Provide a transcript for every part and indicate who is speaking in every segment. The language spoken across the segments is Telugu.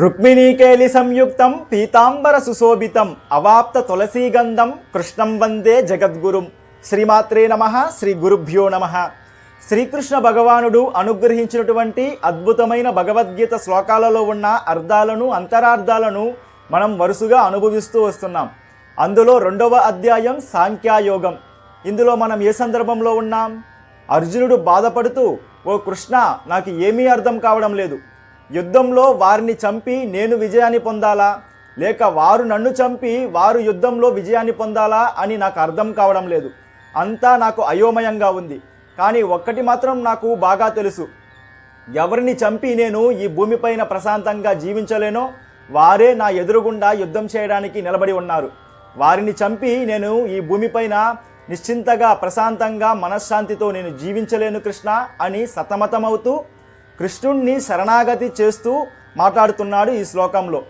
Speaker 1: రుక్మిణీకేలి సంయుక్తం పీతాంబర సుశోభితం అవాప్త తులసీగంధం కృష్ణం వందే జగద్గురుం. శ్రీమాత్రే నమ శ్రీ గురుభ్యో నమ. శ్రీకృష్ణ భగవానుడు అనుగ్రహించినటువంటి అద్భుతమైన భగవద్గీత శ్లోకాలలో ఉన్న అర్థాలను అంతరార్థాలను మనం వరుసగా అనుభవిస్తూ వస్తున్నాం. అందులో రెండవ అధ్యాయం సాంఖ్యాయోగం. ఇందులో మనం ఏ సందర్భంలో ఉన్నాం? అర్జునుడు బాధపడుతూ ఓ కృష్ణ నాకు ఏమీ అర్థం కావడం లేదు. యుద్ధంలో వారిని చంపి నేను విజయాన్ని పొందాలా? లేక వారు నన్ను చంపి వారు యుద్ధంలో విజయాన్ని పొందాలా అని నాకు అర్థం కావడం లేదు. అంతా నాకు అయోమయంగా ఉంది. కానీ ఒక్కటి మాత్రం నాకు బాగా తెలుసు. ఎవరిని చంపి నేను ఈ భూమిపైన ప్రశాంతంగా జీవించలేనో వారే నా ఎదురుగుండా యుద్ధం చేయడానికి నిలబడి ఉన్నారు. వారిని చంపి నేను ఈ భూమిపైన నిశ్చింతగా ప్రశాంతంగా మనశ్శాంతితో నేను జీవించలేను కృష్ణ అని సతమతమవుతూ కృష్ణుణ్ణి శరణాగతి చేస్తూ మాట్లాడుతున్నాడు ఈ శ్లోకంలో.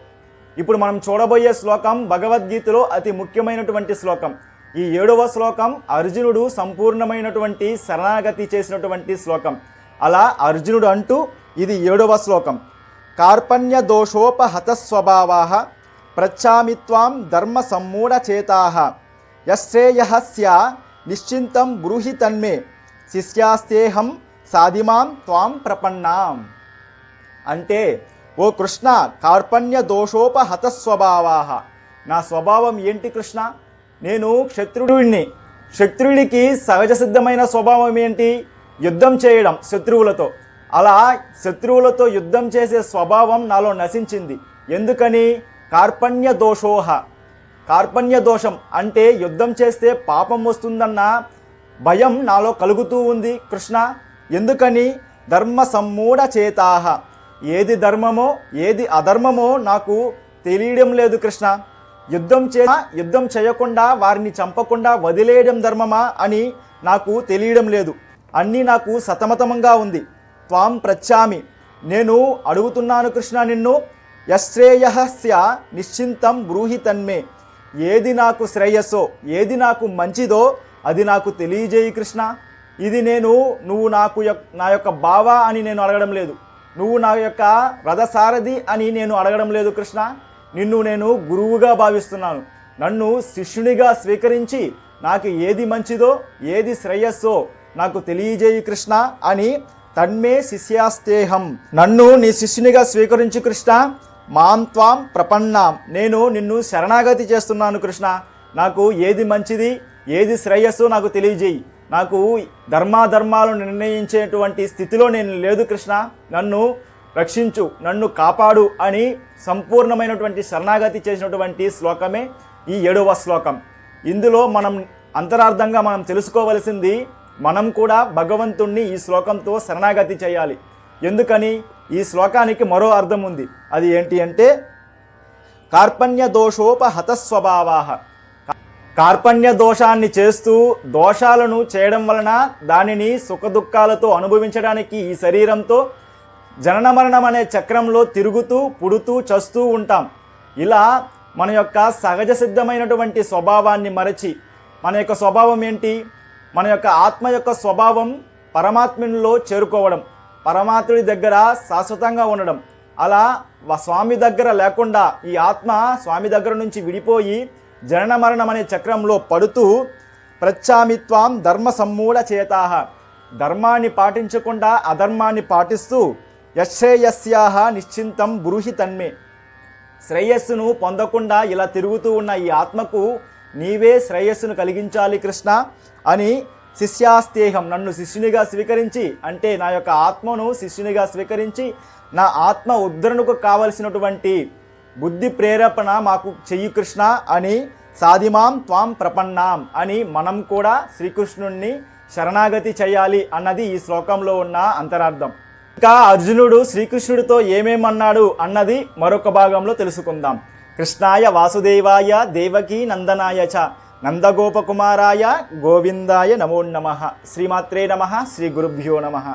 Speaker 1: ఇప్పుడు మనం చూడబోయే శ్లోకం భగవద్గీతలో అతి ముఖ్యమైనటువంటి శ్లోకం. ఈ ఏడవ శ్లోకం అర్జునుడు సంపూర్ణమైనటువంటి శరణాగతి చేసినటువంటి శ్లోకం. అలా అర్జునుడు అంటూ ఇది ఏడవ శ్లోకం. కార్పణ్య దోషోపహత స్వభావా ప్రచ్చామిత్వాం ధర్మ సమ్మూఢచేతా యశ్రేయ స్యా నిశ్చింతం బ్రూహి తన్మే శిష్యాస్తేహం సాధిమాం త్వాం ప్రపన్నాం. అంటే ఓ కృష్ణ కార్పణ్య దోషోపహత స్వభావాహ నా స్వభావం ఏంటి కృష్ణ? నేను క్షత్రుడిని. క్షత్రుడికి సహజ సిద్ధమైన స్వభావం ఏంటి? యుద్ధం చేయడం శత్రువులతో. అలా శత్రువులతో యుద్ధం చేసే స్వభావం నాలో నశించింది. ఎందుకని? కార్పణ్య దోషోహ. కార్పణ్య దోషం అంటే యుద్ధం చేస్తే పాపం వస్తుందన్న భయం నాలో కలుగుతూ ఉంది కృష్ణ. ఎందుకని? ధర్మ సమ్మూఢ చేతాహ. ఏది ధర్మమో ఏది అధర్మమో నాకు తెలియడం లేదు కృష్ణ. యుద్ధం చే యుద్ధం చేయకుండా వారిని చంపకుండా వదిలేయడం ధర్మమా అని నాకు తెలియడం లేదు. అన్నీ నాకు సతమతమంగా ఉంది. త్వాం ప్రచ్చామి. నేను అడుగుతున్నాను కృష్ణ నిన్ను యశ్రేయస్య నిశ్చింతం బ్రూహి తన్మే. ఏది నాకు శ్రేయస్సో ఏది నాకు మంచిదో అది నాకు తెలియజేయి కృష్ణ. ఇది నేను నువ్వు నాకు నా యొక్క బావా అని నేను అడగడం లేదు. నువ్వు నా యొక్క రథసారథి అని నేను అడగడం లేదు కృష్ణ. నిన్ను నేను గురువుగా భావిస్తున్నాను. నన్ను శిష్యునిగా స్వీకరించి నాకు ఏది మంచిదో ఏది శ్రేయస్సో నాకు తెలియజేయి కృష్ణ అని తన్మే శిష్యాస్తేహం. నన్ను నీ శిష్యునిగా స్వీకరించు కృష్ణ. మాం త్వాం ప్రపన్నాం. నేను నిన్ను శరణాగతి చేస్తున్నాను కృష్ణ. నాకు ఏది మంచిది ఏది శ్రేయస్సు నాకు తెలియజేయి. నాకు ధర్మాధర్మాలు నిర్ణయించేటువంటి స్థితిలో నేను లేదు కృష్ణ. నన్ను రక్షించు నన్ను కాపాడు అని సంపూర్ణమైనటువంటి శరణాగతి చేసినటువంటి శ్లోకమే ఈ ఏడవ శ్లోకం. ఇందులో మనం అంతరార్థంగా మనం తెలుసుకోవలసింది మనం కూడా భగవంతుణ్ణి ఈ శ్లోకంతో శరణాగతి చేయాలి. ఎందుకని? ఈ శ్లోకానికి మరో అర్థం ఉంది. అది ఏంటి అంటే కార్పణ్య దోషోపహత స్వభావా కార్పణ్య దోషాన్ని చేస్తూ దోషాలను చేయడం వలన దానిని సుఖదుఖాలతో అనుభవించడానికి ఈ శరీరంతో జనన మరణం అనే చక్రంలో తిరుగుతూ పుడుతూ చస్తూ ఉంటాం. ఇలా మన యొక్క సహజ సిద్ధమైనటువంటి స్వభావాన్ని మరచి మన యొక్క స్వభావం ఏంటి? మన యొక్క ఆత్మ యొక్క స్వభావం పరమాత్మలో చేరుకోవడం పరమాత్ముడి దగ్గర శాశ్వతంగా ఉండడం. అలా స్వామి దగ్గర లేకుండా ఈ ఆత్మ స్వామి దగ్గర నుంచి విడిపోయి జనన మరణం అనే చక్రంలో పడుతూ ప్రచ్చామిత్వాం ధర్మ సమ్మూల చేతాహ ధర్మాన్ని పాటించకుండా అధర్మాన్ని పాటిస్తూ యశ్రేయస్యాహ నిశ్చింతం బ్రూహి తన్మే. శ్రేయస్సును పొందకుండా ఇలా తిరుగుతూ ఉన్న ఈ ఆత్మకు నీవే శ్రేయస్సును కలిగించాలి కృష్ణ అని శిష్యాస్తేహం నన్ను శిష్యునిగా స్వీకరించి అంటే నా యొక్క ఆత్మను శిష్యునిగా స్వీకరించి నా ఆత్మ ఉద్ధరణకు కావలసినటువంటి బుద్ధి ప్రేరేపణ మాకు చెయ్యి కృష్ణ అని సాధిమాం త్వాం ప్రపన్నాం అని మనం కూడా శ్రీకృష్ణుణ్ణి శరణాగతి చేయాలి అన్నది ఈ శ్లోకంలో ఉన్న అంతరార్థం. ఇంకా అర్జునుడు శ్రీకృష్ణుడితో ఏమేమన్నాడు అన్నది మరొక భాగంలో తెలుసుకుందాం. కృష్ణాయ వాసుదేవాయ దేవకీ నందనాయ చ నందగోపకుమారాయ గోవిందాయ నమో నమ. శ్రీమాత్రే నమ. శ్రీ గురుభ్యో నమ.